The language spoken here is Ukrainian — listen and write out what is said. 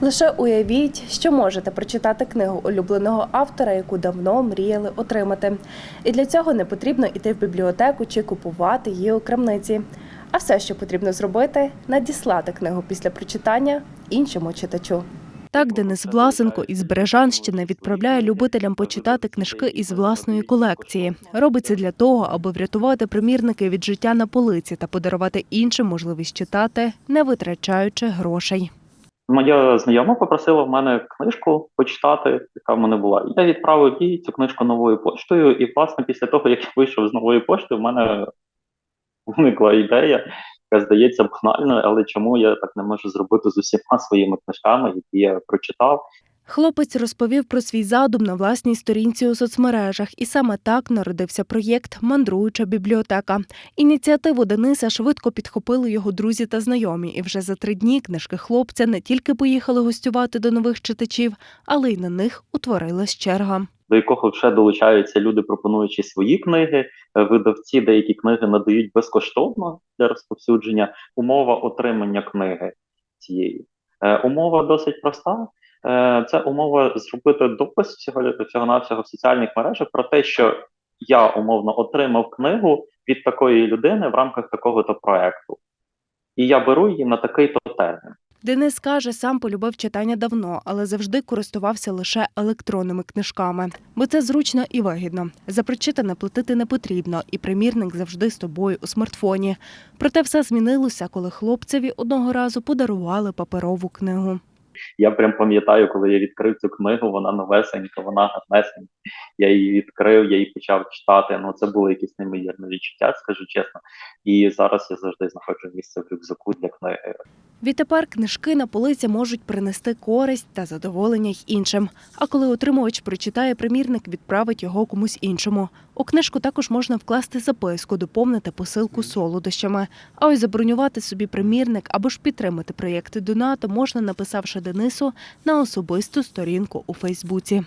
Лише уявіть, що можете прочитати книгу улюбленого автора, яку давно мріяли отримати. І для цього не потрібно йти в бібліотеку чи купувати її у крамниці. А все, що потрібно зробити, надіслати книгу після прочитання іншому читачу. Так Денис Власенко із Бережанщини відправляє любителям почитати книжки із власної колекції. Робить це для того, аби врятувати примірники від життя на полиці та подарувати іншим можливість читати, не витрачаючи грошей. Моя знайома попросила в мене книжку почитати, яка в мене була. Я відправив їй цю книжку новою поштою, і власне після того, як я вийшов з нової пошти, в мене виникла ідея, яка здається банальною, але чому я так не можу зробити з усіма своїми книжками, які я прочитав. Хлопець розповів про свій задум на власній сторінці у соцмережах, і саме так народився проєкт Мандруюча бібліотека. Ініціативу Дениса швидко підхопили його друзі та знайомі, і вже за три дні книжки хлопця не тільки поїхали гостювати до нових читачів, але й на них утворилась черга. До якого вже долучаються люди, пропонуючи свої книги. Е, Видавці деякі книги надають безкоштовно для розповсюдження. Умова отримання книги цієї. Е, Умова досить проста. Е, Це умова зробити допис всього всього навсього в соціальних мережах про те, що я умовно отримав книгу від такої людини в рамках такого-то проекту, і я беру її на такий-то термін. Денис каже, сам полюбив читання давно, але завжди користувався лише електронними книжками, бо це зручно і вигідно. За прочитане платити не потрібно, і примірник завжди з тобою у смартфоні. Проте все змінилося, коли хлопцеві одного разу подарували паперову книгу. Я прям пам'ятаю, коли я відкрив цю книгу, вона новесенька, вона гарнесенька. Я її відкрив, я її почав читати. Ну це було якесь неймовірне відчуття, скажу чесно. І зараз я завжди знаходжу місце в рюкзаку для книги. Відтепер книжки на полиці можуть принести користь та задоволення й іншим. А коли отримувач прочитає примірник, відправить його комусь іншому. У книжку також можна вкласти записку, доповнити посилку солодощами. А ось забронювати собі примірник або ж підтримати проєкти Донато можна, написавши Денису на особисту сторінку у Фейсбуці.